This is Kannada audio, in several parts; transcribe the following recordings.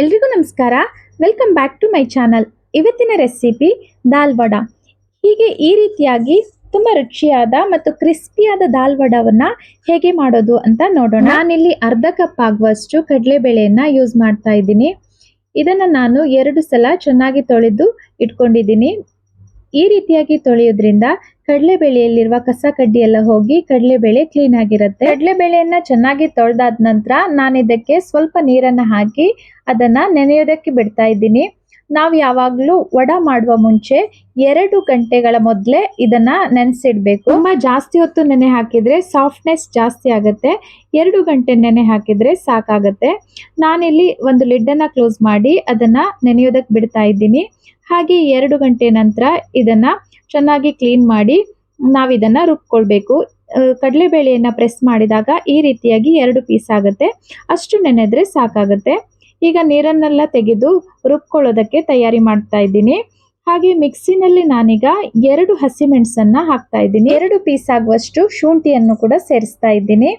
ಎಲ್ರಿಗೂ ನಮಸ್ಕಾರ. Welcome back to my channel ಇವತ್ತಿನ ರೆಸಿಪಿ ದಾಲ್ ವಡ. ಹೀಗೆ ಈ ರೀತಿಯಾಗಿ ತುಂಬ ರುಚಿಯಾದ ಮತ್ತು ಕ್ರಿಸ್ಪಿಯಾದ ದಾಲ್ ವಡವನ್ನ ಹೇಗೆ ಮಾಡೋದು ಅಂತ ನೋಡೋಣ. ನಾನಿಲ್ಲಿ ಅರ್ಧ ಕಪ್ ಆಗುವಷ್ಟು ಕಡಲೆಬೇಳೆಯನ್ನ ಯೂಸ್ ಮಾಡ್ತಾ ಇದ್ದೀನಿ. ಇದನ್ನ ನಾನು ಎರಡು ಸಲ ಚೆನ್ನಾಗಿ ತೊಳೆದು ಇಟ್ಕೊಂಡಿದ್ದೀನಿ. ಈ ರೀತಿಯಾಗಿ ತೊಳೆಯೋದ್ರಿಂದ ಕಡಲೆಬೇಳೆಯಲ್ಲಿರುವ ಕಸ ಕಡ್ಡಿ ಎಲ್ಲ ಹೋಗಿ ಕಡಲೆ ಬೇಳೆ ಕ್ಲೀನ್ ಆಗಿರುತ್ತೆ. ಕಡಲೆ ಬೇಳೆಯನ್ನ ಚೆನ್ನಾಗಿ ತೊಳೆದಾದ ನಂತರ ನಾನು ಇದಕ್ಕೆ ಸ್ವಲ್ಪ ನೀರನ್ನ ಹಾಕಿ ಅದನ್ನ ನೆನೆಯೋದಕ್ಕೆ ಬಿಡ್ತಾ ಇದ್ದೀನಿ. ನಾವು ಯಾವಾಗಲೂ ವಡ ಮಾಡುವ ಮುಂಚೆ ಎರಡು ಗಂಟೆಗಳ ಮೊದಲೇ ಇದನ್ನ ನೆನೆಸಿಡ್ಬೇಕು. ತುಂಬಾ ಜಾಸ್ತಿ ಹೊತ್ತು ನೆನೆ ಹಾಕಿದ್ರೆ ಸಾಫ್ಟ್ನೆಸ್ ಜಾಸ್ತಿ ಆಗುತ್ತೆ. ಎರಡು ಗಂಟೆ ನೆನೆ ಹಾಕಿದ್ರೆ ಸಾಕಾಗುತ್ತೆ. ನಾನಿಲ್ಲಿ ಒಂದು ಲಿಡ್ಡನ್ನು ಕ್ಲೋಸ್ ಮಾಡಿ ಅದನ್ನ ನೆನೆಯೋದಕ್ಕೆ ಬಿಡ್ತಾ ಇದ್ದೀನಿ. ಹಾಗೆ ಎರಡು ಗಂಟೆ ನಂತರ ಇದನ್ನ ಚೆನ್ನಾಗಿ ಕ್ಲೀನ್ ಮಾಡಿ ನಾವಿದನ್ನ ರುಬ್ಕೊಳ್ಬೇಕು. ಕಡಲೆಬೇಳೆಯನ್ನು ಪ್ರೆಸ್ ಮಾಡಿದಾಗ ಈ ರೀತಿಯಾಗಿ ಎರಡು ಪೀಸ್ ಆಗುತ್ತೆ. ಅಷ್ಟು ನೆನೆದ್ರೆ ಸಾಕಾಗುತ್ತೆ. ಈಗ ನೀರನ್ನೆಲ್ಲ ತೆಗೆದು ರುಬ್ಕೊಳ್ಳೋದಕ್ಕೆ ತಯಾರಿ ಮಾಡ್ತಾ ಇದ್ದೀನಿ. ಹಾಗೆ ಮಿಕ್ಸಿನಲ್ಲಿ ನಾನೀಗ ಎರಡು ಹಸಿಮೆಣಸನ್ನ ಹಾಕ್ತಾ ಇದ್ದೀನಿ. ಎರಡು ಪೀಸ್ ಆಗುವಷ್ಟು ಶುಂಠಿಯನ್ನು ಕೂಡ ಸೇರಿಸ್ತಾ ಇದ್ದೀನಿ.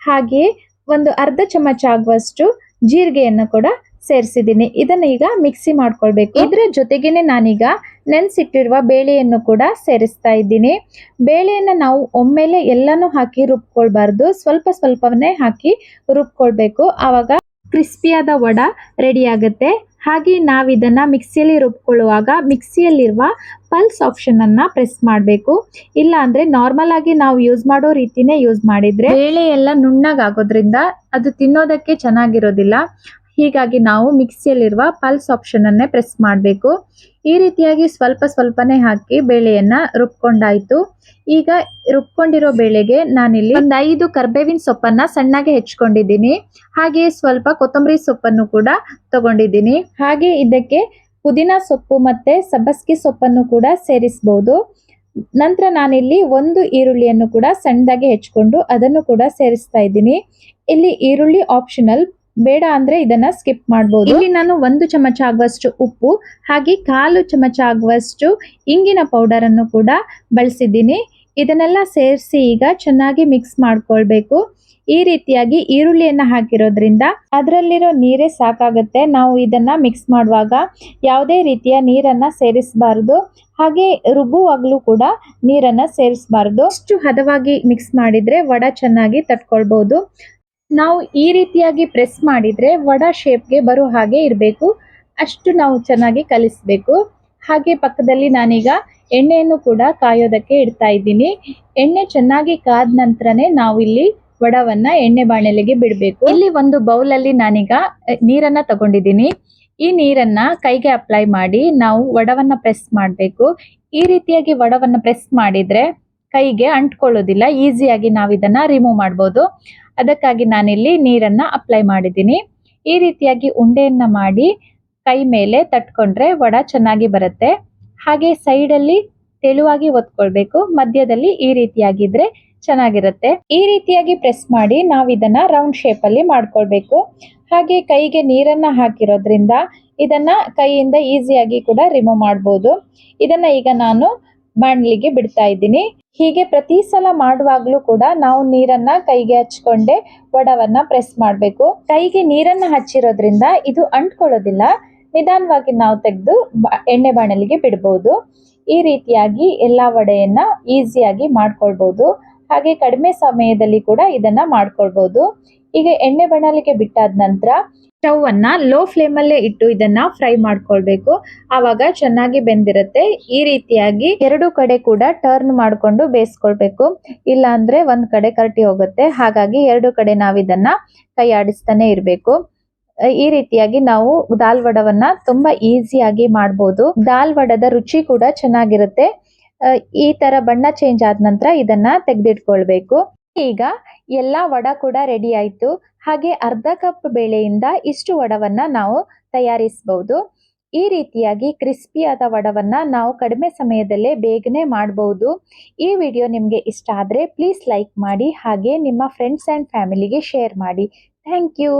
ಹಾಗೆ ಒಂದು ಅರ್ಧ ಚಮಚ ಆಗುವಷ್ಟು ಜೀರಿಗೆಯನ್ನು ಕೂಡ ಸೇರಿಸಿದ್ದೀನಿ. ಇದನ್ನ ಈಗ ಮಿಕ್ಸಿ ಮಾಡ್ಕೊಳ್ಬೇಕು. ಇದರ ಜೊತೆಗೇನೆ ನಾನೀಗ ನೆನೆಸಿಟ್ಟಿರುವ ಬೇಳೆಯನ್ನು ಕೂಡ ಸೇರಿಸ್ತಾ ಇದ್ದೀನಿ. ಬೇಳೆಯನ್ನು ನಾವು ಒಮ್ಮೆಲೆ ಎಲ್ಲಾನು ಹಾಕಿ ರುಬ್ಕೊಳ್ಬಾರ್ದು. ಸ್ವಲ್ಪ ಸ್ವಲ್ಪವನ್ನೇ ಹಾಕಿ ರುಬ್ಕೊಳ್ಬೇಕು. ಆವಾಗ ಕ್ರಿಸ್ಪಿಯಾದ ವಡ ರೆಡಿ ಆಗುತ್ತೆ. ಹಾಗೆ ನಾವಿದನ್ನ ಮಿಕ್ಸಿಯಲ್ಲಿ ರುಬ್ಕೊಳ್ಳುವಾಗ ಮಿಕ್ಸಿಯಲ್ಲಿರುವ ಪಲ್ಸ್ ಆಪ್ಷನ್ ಅನ್ನ ಪ್ರೆಸ್ ಮಾಡಬೇಕು. ಇಲ್ಲ ಅಂದರೆ ನಾರ್ಮಲ್ ಆಗಿ ನಾವು ಯೂಸ್ ಮಾಡೋ ರೀತಿನೇ ಯೂಸ್ ಮಾಡಿದ್ರೆ ಬೇಳೆ ಎಲ್ಲ ನುಣ್ಣಗಾಗೋದ್ರಿಂದ ಅದು ತಿನ್ನೋದಕ್ಕೆ ಚೆನ್ನಾಗಿರೋದಿಲ್ಲ. ಹೀಗಾಗಿ ನಾವು ಮಿಕ್ಸಿಯಲ್ಲಿರುವ ಪಲ್ಸ್ ಆಪ್ಷನ್ ಅನ್ನೇ ಪ್ರೆಸ್ ಮಾಡಬೇಕು. ಈ ರೀತಿಯಾಗಿ ಸ್ವಲ್ಪ ಸ್ವಲ್ಪನೇ ಹಾಕಿ ಬೇಳೆಯನ್ನ ರುಬ್ಕೊಂಡಾಯ್ತು. ಈಗ ರುಬ್ಕೊಂಡಿರೋ ಬೇಳೆಗೆ ನಾನಿಲ್ಲಿ ಒಂದು ಐದು ಕರ್ಬೇವಿನ ಸೊಪ್ಪನ್ನ ಸಣ್ಣಗೆ ಹೆಚ್ಕೊಂಡಿದ್ದೀನಿ. ಹಾಗೆ ಸ್ವಲ್ಪ ಕೊತ್ತಂಬರಿ ಸೊಪ್ಪನ್ನು ಕೂಡ ತಗೊಂಡಿದ್ದೀನಿ. ಹಾಗೆ ಇದಕ್ಕೆ ಪುದೀನ ಸೊಪ್ಪು ಮತ್ತೆ ಸಬ್ಬಸ್ಗೆ ಸೊಪ್ಪನ್ನು ಕೂಡ ಸೇರಿಸಬಹುದು ನಂತರ ನಾನಿಲ್ಲಿ ಒಂದು ಈರುಳ್ಳಿಯನ್ನು ಕೂಡ ಸಣ್ಣದಾಗಿ ಹೆಚ್ಕೊಂಡು ಅದನ್ನು ಕೂಡ ಸೇರಿಸ್ತಾ ಇದ್ದೀನಿ. ಇಲ್ಲಿ ಈರುಳ್ಳಿ ಆಪ್ಷನಲ್ ಬೇಡ ಅಂದ್ರೆ ಇದನ್ನ ಸ್ಕಿಪ್ ಮಾಡಬಹುದು ಇಲ್ಲಿ ನಾನು ಒಂದು ಚಮಚ ಆಗುವಷ್ಟು ಉಪ್ಪು, ಹಾಗೆ ಕಾಲು ಚಮಚ ಆಗುವಷ್ಟು ಇಂಗಿನ ಪೌಡರ್ ಅನ್ನು ಕೂಡ ಬಳಸಿದ್ದೀನಿ. ಇದನ್ನೆಲ್ಲ ಸೇರಿಸಿ ಈಗ ಚೆನ್ನಾಗಿ ಮಿಕ್ಸ್ ಮಾಡ್ಕೊಳ್ಬೇಕು. ಈ ರೀತಿಯಾಗಿ ಈರುಳ್ಳಿಯನ್ನು ಹಾಕಿರೋದ್ರಿಂದ ಅದರಲ್ಲಿರೋ ನೀರೇ ಸಾಕಾಗುತ್ತೆ. ನಾವು ಇದನ್ನ ಮಿಕ್ಸ್ ಮಾಡುವಾಗ ಯಾವುದೇ ರೀತಿಯ ನೀರನ್ನ ಸೇರಿಸಬಾರ್ದು. ಹಾಗೆ ರುಬ್ಬುವಾಗಲೂ ಕೂಡ ನೀರನ್ನ ಸೇರಿಸಬಾರ್ದು. ಅಷ್ಟು ಹದವಾಗಿ ಮಿಕ್ಸ್ ಮಾಡಿದ್ರೆ ವಡ ಚೆನ್ನಾಗಿ ತಟ್ಕೊಳ್ಬಹುದು ನಾವು ಈ ರೀತಿಯಾಗಿ ಪ್ರೆಸ್ ಮಾಡಿದ್ರೆ ವಡ ಶೇಪ್ಗೆ ಬರೋ ಹಾಗೆ ಇರಬೇಕು. ಅಷ್ಟು ನಾವು ಚೆನ್ನಾಗಿ ಕಲಿಸ್ಬೇಕು. ಹಾಗೆ ಪಕ್ಕದಲ್ಲಿ ನಾನೀಗ ಎಣ್ಣೆಯನ್ನು ಕೂಡ ಕಾಯೋದಕ್ಕೆ ಇಡ್ತಾ ಇದ್ದೀನಿ. ಎಣ್ಣೆ ಚೆನ್ನಾಗಿ ಕಾದ ನಂತರನೇ ನಾವಿಲ್ಲಿ ವಡವನ್ನ ಎಣ್ಣೆ ಬಾಣಲೆಗೆ ಬಿಡಬೇಕು. ಇಲ್ಲಿ ಒಂದು ಬೌಲಲ್ಲಿ ನಾನೀಗ ನೀರನ್ನ ತಗೊಂಡಿದ್ದೀನಿ. ಈ ನೀರನ್ನ ಕೈಗೆ ಅಪ್ಲೈ ಮಾಡಿ ನಾವು ವಡವನ್ನ ಪ್ರೆಸ್ ಮಾಡಬೇಕು. ಈ ರೀತಿಯಾಗಿ ವಡವನ್ನ ಪ್ರೆಸ್ ಮಾಡಿದ್ರೆ ಕೈಗೆ ಅಂಟ್ಕೊಳ್ಳೋದಿಲ್ಲ. ಈಸಿಯಾಗಿ ನಾವು ಇದನ್ನ ರಿಮೂವ್ ಮಾಡ್ಬೋದು. ಅದಕ್ಕಾಗಿ ನಾನಿಲ್ಲಿ ನೀರನ್ನ ಅಪ್ಲೈ ಮಾಡಿದ್ದೀನಿ. ಈ ರೀತಿಯಾಗಿ ಉಂಡೆಯನ್ನ ಮಾಡಿ ಕೈ ಮೇಲೆ ತಟ್ಕೊಂಡ್ರೆ ವಡ ಚೆನ್ನಾಗಿ ಬರುತ್ತೆ. ಹಾಗೆ ಸೈಡಲ್ಲಿ ತೆಳುವಾಗಿ ಒತ್ಕೊಳ್ಬೇಕು. ಮಧ್ಯದಲ್ಲಿ ಈ ರೀತಿಯಾಗಿದ್ರೆ ಚೆನ್ನಾಗಿರುತ್ತೆ. ಈ ರೀತಿಯಾಗಿ ಪ್ರೆಸ್ ಮಾಡಿ ನಾವು ಇದನ್ನ ರೌಂಡ್ ಅಲ್ಲಿ ಮಾಡ್ಕೊಳ್ಬೇಕು. ಹಾಗೆ ಕೈಗೆ ನೀರನ್ನ ಹಾಕಿರೋದ್ರಿಂದ ಇದನ್ನ ಕೈಯಿಂದ ಈಸಿಯಾಗಿ ಕೂಡ ರಿಮೂವ್ ಮಾಡ್ಬೋದು. ಇದನ್ನ ಈಗ ನಾನು ಬಾಣಲಿಗೆ ಬಿಡ್ತಾ ಇದ್ದೀನಿ. ಹೀಗೆ ಪ್ರತಿ ಸಲ ಮಾಡುವಾಗ್ಲೂ ಕೂಡ ನಾವು ನೀರನ್ನ ಕೈಗೆ ಹಚ್ಕೊಂಡೆ ವಡವನ್ನ ಪ್ರೆಸ್ ಮಾಡಬೇಕು. ಕೈಗೆ ನೀರನ್ನ ಹಚ್ಚಿರೋದ್ರಿಂದ ಇದು ಅಂಟ್ಕೊಳ್ಳೋದಿಲ್ಲ. ನಿಧಾನವಾಗಿ ನಾವು ತೆಗೆದು ಎಣ್ಣೆ ಬಾಣಲಿಗೆ ಬಿಡಬಹುದು ಈ ರೀತಿಯಾಗಿ ಎಲ್ಲಾ ವಡೆಯನ್ನ ಈಸಿಯಾಗಿ ಮಾಡ್ಕೊಳ್ಬಹುದು ಹಾಗೆ ಕಡಿಮೆ ಸಮಯದಲ್ಲಿ ಕೂಡ ಇದನ್ನ ಮಾಡ್ಕೊಳ್ಬಹುದು ಈಗ ಎಣ್ಣೆ ಬಣ್ಣಲಿಕ್ಕೆ ಬಿಟ್ಟಾದ ನಂತರ ಸ್ಟವ್ ಅನ್ನ ಲೋ ಫ್ಲೇಮ್ ಅಲ್ಲೇ ಇಟ್ಟು ಇದನ್ನ ಫ್ರೈ ಮಾಡ್ಕೊಳ್ಬೇಕು. ಆವಾಗ ಚೆನ್ನಾಗಿ ಬೆಂದಿರುತ್ತೆ. ಈ ರೀತಿಯಾಗಿ ಎರಡು ಕಡೆ ಕೂಡ ಟರ್ನ್ ಮಾಡ್ಕೊಂಡು ಬೇಯಿಸ್ಕೊಳ್ಬೇಕು. ಇಲ್ಲ ಅಂದ್ರೆ ಒಂದ್ ಕಡೆ ಕರಟಿ ಹೋಗುತ್ತೆ. ಹಾಗಾಗಿ ಎರಡು ಕಡೆ ನಾವು ಇದನ್ನ ಕೈ ಆಡಿಸ್ತಾನೆ ಇರಬೇಕು. ಈ ರೀತಿಯಾಗಿ ನಾವು ದಾಲ್ ವಡವನ್ನ ತುಂಬಾ ಈಸಿಯಾಗಿ ಮಾಡಬಹುದು ದಾಲ್ ವಡದ ರುಚಿ ಕೂಡ ಚೆನ್ನಾಗಿರುತ್ತೆ. ಈ ತರ ಬಣ್ಣ ಚೇಂಜ್ ಆದ ನಂತರ ಇದನ್ನ ತೆಗೆದಿಟ್ಕೊಳ್ಬೇಕು. ಈಗ ಎಲ್ಲ ವಡ ಕೂಡ ರೆಡಿ ಆಯ್ತು. ಹಾಗೆ ಅರ್ಧ ಕಪ್ ಬೇಳೆಯಿಂದ ಇಷ್ಟು ವಡವನ್ನು ನಾವು ತಯಾರಿಸಬಹುದು ಈ ರೀತಿಯಾಗಿ ಕ್ರಿಸ್ಪಿಯಾದ ವಡವನ್ನು ನಾವು ಕಡಿಮೆ ಸಮಯದಲ್ಲೇ ಬೇಗನೆ ಮಾಡಬಹುದು ಈ ವಿಡಿಯೋ ನಿಮಗೆ ಇಷ್ಟ ಆದರೆ ಪ್ಲೀಸ್ ಲೈಕ್ ಮಾಡಿ ಹಾಗೆ ನಿಮ್ಮ ಫ್ರೆಂಡ್ಸ್ ಆ್ಯಂಡ್ ಫ್ಯಾಮಿಲಿಗೆ ಶೇರ್ ಮಾಡಿ. Thank you